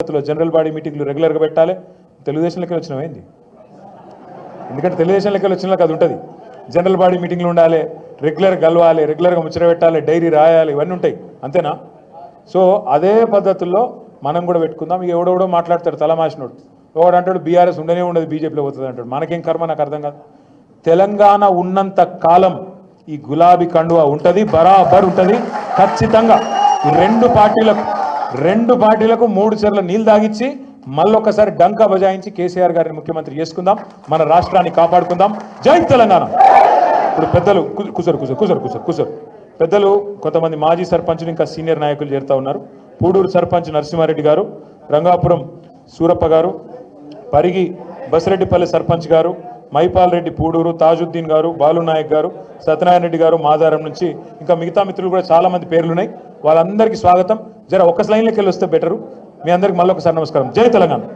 పద్ధతిలో general body మీటింగ్లు రెగ్యులర్గా పెట్టాలి. తెలుగుదేశం లెక్కలు వచ్చిన ఏంది? ఎందుకంటే తెలుగుదేశం లెక్కలు వచ్చిన అది ఉంటుంది. జనరల్ బాడీ మీటింగ్లు ఉండాలి రెగ్యులర్ కలవాలి రెగ్యులర్గా ముచ్చట పెట్టాలి డైరీ రాయాలి ఇవన్నీ ఉంటాయి. అంతేనా? సో అదే పద్ధతుల్లో మనం కూడా పెట్టుకుందాం. ఇక ఎవడెవడో మాట్లాడతాడు తలమాసినోడు ఒకడు అంటాడు బీఆర్ఎస్ ఉండనే ఉండదు బీజేపీలో పోతుంది అంటాడు. మనకేం కర్మ? నాకు అర్థం కాదు. తెలంగాణ ఉన్నంత కాలం ఈ గులాబీ కండువా ఉంటుంది బరాబర్ ఉంటుంది. ఖచ్చితంగా ఈ రెండు పార్టీలకు రెండు పార్టీలకు మూడు చెర్ల నీళ్ళు తాగిచ్చి మళ్ళొకసారి డంకా బజాయించి కేసీఆర్ గారిని ముఖ్యమంత్రి చేసుకుందాం మన రాష్ట్రాన్ని కాపాడుకుందాం. జై తెలంగాణ! ఇప్పుడు పెద్దలు కుసరు కుసరు కుసరు కుసరు కుసరు. పెద్దలు కొంతమంది మాజీ సర్పంచులు ఇంకా సీనియర్ నాయకులు చేరుతా ఉన్నారు. పూడూరు సర్పంచ్ నరసింహారెడ్డి గారు రంగాపురం సూరప్ప గారు పరిగి బసిరెడ్డిపల్లి సర్పంచ్ గారు మైపాల్ రెడ్డి పూడూరు తాజుద్దీన్ గారు బాలు నాయక్ గారు సత్యనారాయణ రెడ్డి గారు మాదారం నుంచి ఇంకా మిగతా మిత్రులు కూడా చాలామంది పేర్లున్నాయి పేర్లు ఉన్నాయి. వాళ్ళందరికీ స్వాగతం. జర ఒక్క స్లైన్లోకి వెళ్ళి వస్తే బెటరు మీ అందరికి మళ్ళీ ఒకసారి నమస్కారం. జై తెలంగాణ.